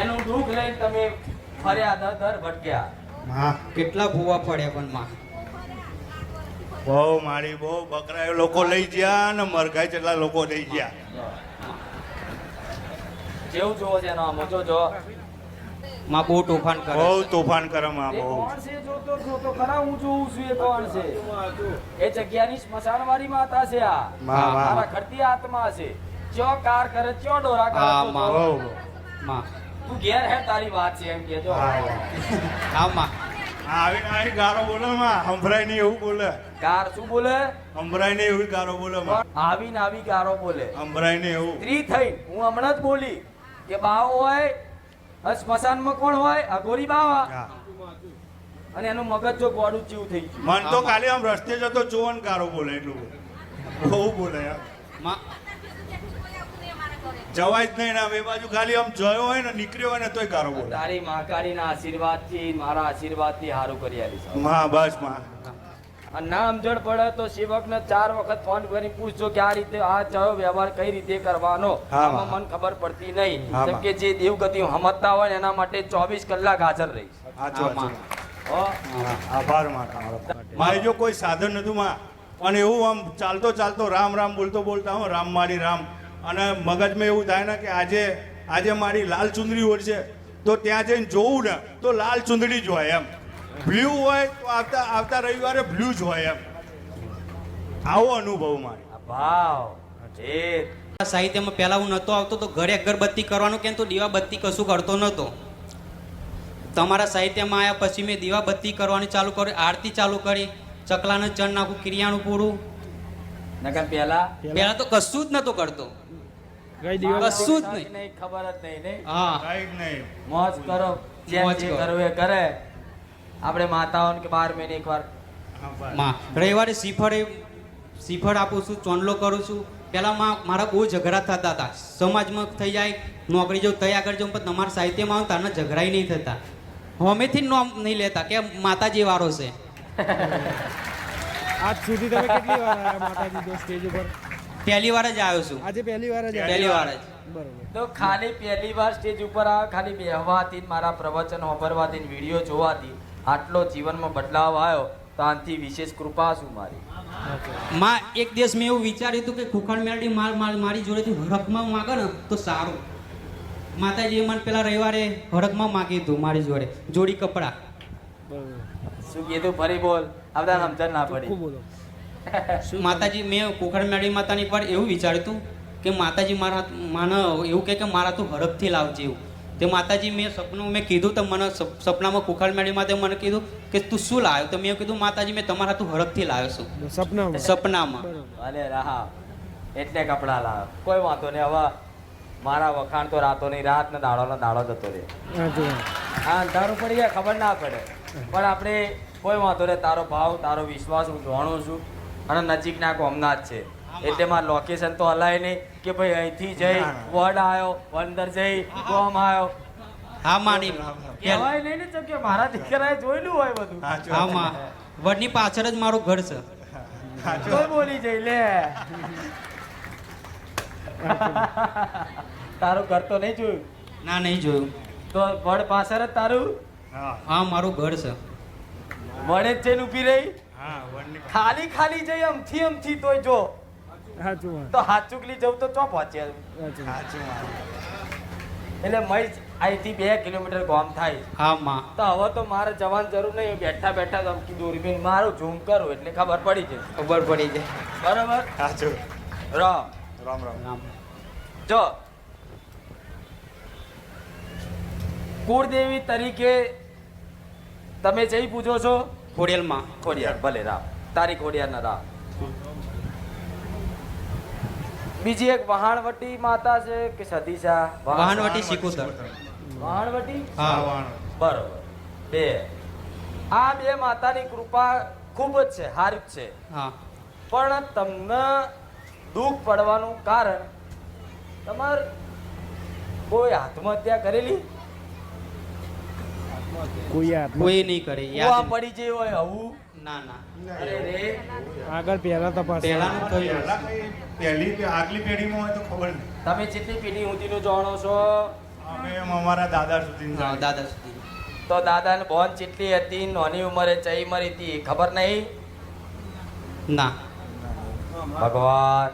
એનું દુઃખ લઈને તમે ફર્યા દર દર ભટક્યા. માં કેટલા ભૂવા પડ્યા પણ માં? બહુ મારી બહુ બકરા એ લોકો લઈ ગયા ને મરઘાય જેટલા લોકો લઈ ગયા. જેવું જોવો છે એનો આમ? જો જો. માં બહુ તોફાન કરે બહુ તોફાન કરે માં એ બહુ. કોણ છે? જોતો જોતો ખરા હું જોઉં છું એ કોણ છે? એ જગ્યાની સ્મશાનવાળી માતા છે આ. માં મારા ખડતી આત્મા છે. ચો કાર કરે ચો ડોરા કરે હા, તો બહુ. માં તું ઘેર હે તારી વાત છે એમ કેજો આમાં. હા આવી ગારો બોલે માં. સંભળાય નહીં એવું બોલે. કાર શું બોલે? સંભળાય નહીં એવી ગારો બોલે માં. આવીને આવી ગારો બોલે. સંભળાય નહીં એવું. સ્ત્રી થઈ. હું હમણાં જ બોલી કે બાવ હોય અને સ્મશાનમાં કોણ હોય? અઘોરી બાવા. અને એનું મગજ જો ગોડું ચીવું થઈ ગયું. મન તો ખાલી આમ રસ્તે જતો જોવન ગારો બોલે એટલું. બહુ બોલે યાર. માં જવાય જ નહીં ને એ બાજુ ખાલી આમ જોયો હોય ને નીકળ્યો હોય ને તોય ગારો બોલે. તારી મહાકાળીના આશીર્વાદથી મારા આશીર્વાદથી હારું કરી આલીશમાં બસમાં. નામ ના પડે તો સેવકને ચાર વખત ફોન કરી પૂછજો કે આ રીતે આ ચયો વ્યવહાર કઈ રીતે કરવાનો. આમાં મને ખબર પડતી નહીં. કે જે દેવગતિ સમજતા હોય એના માટે ચોવીસ કલાક હાજર રહીશ આભાર મારે જો કોઈ સાધન નતું માં. પણ એવું આમ ચાલતો ચાલતો રામ રામ બોલતો બોલતા હું રામ મારી રામ. અને મગજમાં એવું થાય ને કે આજે આજે મારી લાલ ચુંદડી ઓળશે તો ત્યાં જઈને જોવું ને તો લાલ ચુંદડી જ હોય એમ. બ્લુ હોય તો આવતા આવતા રવિવારે બ્લુ જ હોય એમ. આવો અનુભવ મારે. ભાવ સાહિત્યમાં પહેલા હું નહોતો આવતો તો ઘરે અગરબત્તી કરવાનું કેમ તો દીવાબત્તી કશું કરતો નહોતો તમારા સાહિત્યમાં આવ્યા પછી મેં દીવાબત્તી કરવાની ચાલુ કરી આરતી ચાલુ કરી ચકલાને ચણ નાખું ક્રિયાનું પૂરું નકર પેલા પહેલા તો કશું જ નતો કરતો. કશું જ નહીં. નહીં ખબર જ નહીં નહીં હા. કાંઈ નહીં. મોજ કરો જે જે કરો. કરવું એ કરે. આપણે માતાઓને કે બાર મહિને એકવારમાં રવિવારે શ્રીફળ એ- શ્રીફળ આપું છું ચોંડલો કરું છું. પહેલાં માં મારા બહુ ઝઘડા થતા હતા. સમાજમાં થઈ જાય નોકરી જવું તૈયાર આગળ જાઉં પણ તમારા સાહિત્યમાં આવું તારના ઝઘડાઈ નહીં થતા. હમેથી જ નોમ નહીં લેતા કે માતાજી વારો છે. આજ સુધી તમે કેટલી વાર આવ્યા માતાજી જો સ્ટેજ ઉપર? પહેલી વાર જ આવ્યો છું. આજે પહેલી વાર જ પહેલી વાર જ. બરોબર. તો ખાલી પહેલી વાર સ્ટેજ ઉપર આવે ખાલી બેહવાથી મારા પ્રવચન હોભરવાથી ને વીડિયો જોવાથી આટલો જીવનમાં બદલાવ આવ્યો તો આનાથી વિશેષ કૃપા શું મારી? માં એક દિવસ મેં એવું વિચાર્યું હતું કે ખુખાણ મેળડી માર માર- મારી જોડેથી હડકમાં માગે ને તો સારું. માતાજીએ મને પેલા રવિવારે હડકમાં માગી હતું મારી જોડે જોડી કપડાં. બરોબર. શું કીધું? ફરી બોલ. આ સમજણ ના પડી. માતાજી મેં કુખડ મેળી માતાની પર એવું વિચાર્યું કે માતાજી મારા હાથ- મને એવું કહે કે મારા તું હડપથી લાવજે એવું. તે માતાજી મેં સપનું મેં કીધું તો મને સપનામાં કુખડ મેળી માતે મને કીધું કે તું શું લાવ્યો? તો મેં કીધું માતાજી મેં તમારા તું હડપથી લાવ્યો છું. સપનામાં. સપનામાં. અરે રાહા એટલે કપડા લાવ. કોઈ વાંધો નહીં હવે મારા વખાણ તો રાતો નહીં રાત ને દાડો ને દાડો જતો રહે હા અંધારું પડી જાય ખબર ના પડે. પણ આપણે કોઈ વાંધો નહીં તારો ભાવ તારો વિશ્વાસ હું જાણું છું અને નજીકના કોમના જ છે. એટલે મારે લોકેશન તો હલાય નહીં કે ભાઈ અહીંથી જઈ. વડ આવ્યો વંદર જઈ ગોમ આવ્યો હા માની. કહેવાય નહીં ને કે મારા દીકરાએ જોયેલું હોય બધું. હા માં વડની પાછળ જ મારું ઘર છે. કોઈ બોલી જઈ લે. તારું ઘર તો નહીં જોયું? ના નહીં જોયું. તો વડ પાછળ જ તારું? હા હા મારું ઘર છે. વડે જ જઈને ઊભી રહી? ખાલી ખાલી જઈ અમથી અમથી તોય જો. તો હાથ ચૂકલી જવું તો ચો પહોંચે. એટલે મય અહીંથી બે કિલોમીટર ગામ થાય. હા માં. તો હવે તો મારે જવાની જરૂર નહીં. બેઠા બેઠા તો દોરી દૂરબીન મારું ઝૂમ કરું એટલે ખબર પડી જાય. ખબર પડી જાય. બરાબર? સાચું. રામ. રામ રામ. રામ. જો. કુળદેવી તરીકે તમે જઈ પૂછો છો? ખોડિયાલમાં ખોડિયાર ભલે રામ તારી ખોડિયારના રામ બીજી એક વહાણવટી માતા છે કે સતીશા? વહાણવટી સિકોતર. વહાણવટી? હા વાણ. બરોબર. બે. આ બે માતાની કૃપા ખૂબ જ છે હારી છે. હા. પણ તમને દુઃખ પડવાનું કારણ તમાર કોઈ આત્મહત્યા કરેલી? કોઈ નહીં કરે યાદ પડી જઈ હોય આવું? ના ના. અરે રે. આગળ પહેલા તપાસ. પહેલાનું થયું પહેલી આગલી પેઢીમાં હોય તો ખબર નહીં. તમે જેટલી પેઢી સુધીનું જાણો છો? અમે અમારા દાદા સુધી દાદા સુધી. તો દાદાને બોન ચેટલી હતી નાની ઉંમરે ચઈ મરી હતી ખબર નહીં? ના. ભગવાન.